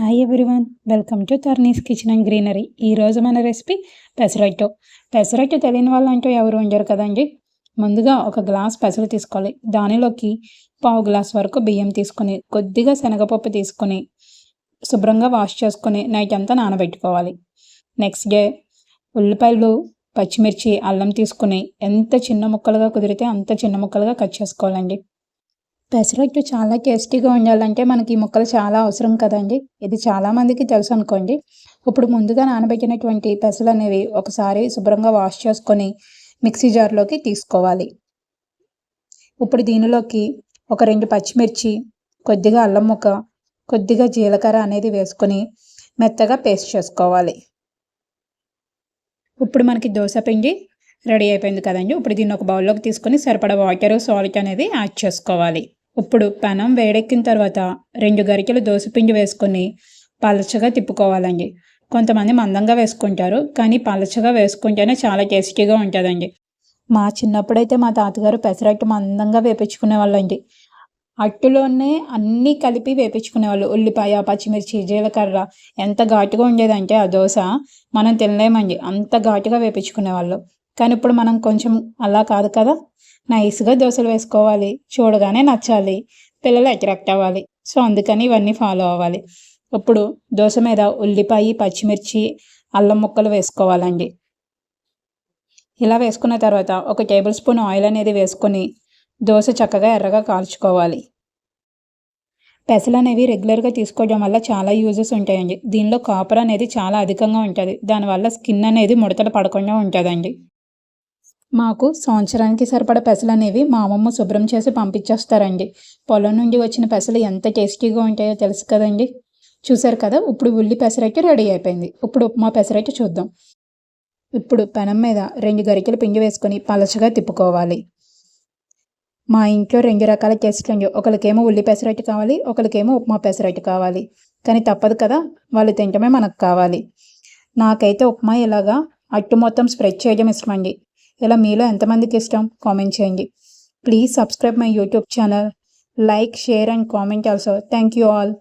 Hi everyone welcome to Tarni's kitchen and greenery ఈరోజు మన recipe pesarattu. Pesarattu తెలియని వాళ్ళు అంటూ ఎవరు ఉండరు కదండి? ముందుగా ఒక గ్లాస్ పెసలు తీసుకోవాలి. దానిలోకి పావు గ్లాస్ వరకు బియ్యం తీసుకొని కొద్దిగా శనగపప్పు తీసుకొని శుభ్రంగా వాష్ చేసుకొని నైట్ అంతా నానబెట్టుకోవాలి. నెక్స్ట్ డే ఉల్లిపాయలు పచ్చిమిర్చి అల్లం తీసుకుని ఎంత చిన్న ముక్కలుగా కుదిరితే అంత చిన్న ముక్కలుగా కట్ చేసుకోవాలండి. పెసరట్టు చాలా టేస్టీగా ఉండాలంటే మనకి ఈ ముక్కలు చాలా అవసరం కదండి. ఇది చాలామందికి తెలుసు అనుకోండి. ఇప్పుడు ముందుగా నానబెట్టినటువంటి పెసలు అనేవి ఒకసారి శుభ్రంగా వాష్ చేసుకొని మిక్సీ జార్లోకి తీసుకోవాలి. ఇప్పుడు దీనిలోకి ఒక రెండు పచ్చిమిర్చి కొద్దిగా అల్లం ముక్క కొద్దిగా జీలకర్ర అనేది వేసుకొని మెత్తగా పేస్ట్ చేసుకోవాలి. ఇప్పుడు మనకి దోశ పిండి రెడీ అయిపోయింది కదండి. ఇప్పుడు దీన్ని ఒక బౌల్లోకి తీసుకొని సరిపడా వాటర్ సాల్ట్ అనేది యాడ్ చేసుకోవాలి. ఇప్పుడు పెనం వేడెక్కిన తర్వాత రెండు గరికెలు దోసపిండి వేసుకొని పలచగా తిప్పుకోవాలండి. కొంతమంది మందంగా వేసుకుంటారు కానీ పలచగా వేసుకుంటేనే చాలా టేస్టీగా ఉంటుందండి. మా చిన్నప్పుడైతే మా తాతగారు పెసరట్టు మందంగా వేపించుకునే వాళ్ళండి అట్టులోనే అన్నీ కలిపి వేపించుకునేవాళ్ళు. ఉల్లిపాయ పచ్చిమిర్చి జీలకర్ర ఎంత ఘాటుగా ఉండేదంటే ఆ దోశ మనం తినలేమండి. అంత ఘాటుగా వేపించుకునేవాళ్ళు. కానీ ఇప్పుడు మనం కొంచెం అలా కాదు కదా. నైస్గా దోశలు వేసుకోవాలి. చూడగానే నచ్చాలి. పిల్లలు అట్రాక్ట్ అవ్వాలి. సో అందుకని ఇవన్నీ ఫాలో అవ్వాలి. ఇప్పుడు దోశ మీద ఉల్లిపాయ పచ్చిమిర్చి అల్లం ముక్కలు వేసుకోవాలండి. ఇలా వేసుకున్న తర్వాత ఒక టేబుల్ స్పూన్ ఆయిల్ అనేది వేసుకొని దోశ చక్కగా ఎర్రగా కాల్చుకోవాలి. పెసలు అనేవి రెగ్యులర్గా తీసుకోవడం వల్ల చాలా యూజెస్ ఉంటాయండి. దీనిలో కాపర్ అనేది చాలా అధికంగా ఉంటుంది. దానివల్ల స్కిన్ అనేది ముడతలు పడకుండా ఉంటుందండి. మాకు సంవత్సరానికి సరిపడ పెసలు అనేవి మా అమ్మమ్మ శుభ్రం చేసి పంపించేస్తారండి. పొలం నుండి వచ్చిన పెసలు ఎంత టేస్టీగా ఉంటాయో తెలుసు కదండి. చూసారు కదా ఇప్పుడు ఉల్లి పెసరైతే రెడీ అయిపోయింది. ఇప్పుడు ఉప్మా పెసరైతే చూద్దాం. ఇప్పుడు పెనం మీద రెండు గరికెలు పిండి వేసుకొని పలచగా తిప్పుకోవాలి. మా ఇంట్లో రెండు రకాల టేస్ట్లు అండి. ఒకరికేమో ఉల్లి పెసరైట్ కావాలి ఒకరికేమో ఉప్మా పెసరట్టు కావాలి. కానీ తప్పదు కదా వాళ్ళు తింటమే మనకు కావాలి. నాకైతే ఉప్మా ఇలాగా అట్టు మొత్తం స్ప్రెడ్ చేయడం ఇష్టమండి. ఇలా మీలో ఎంతమందికి ఇష్టం? కామెంట్ చేయండి. Please subscribe my YouTube channel. Like share and comment also. Thank you all.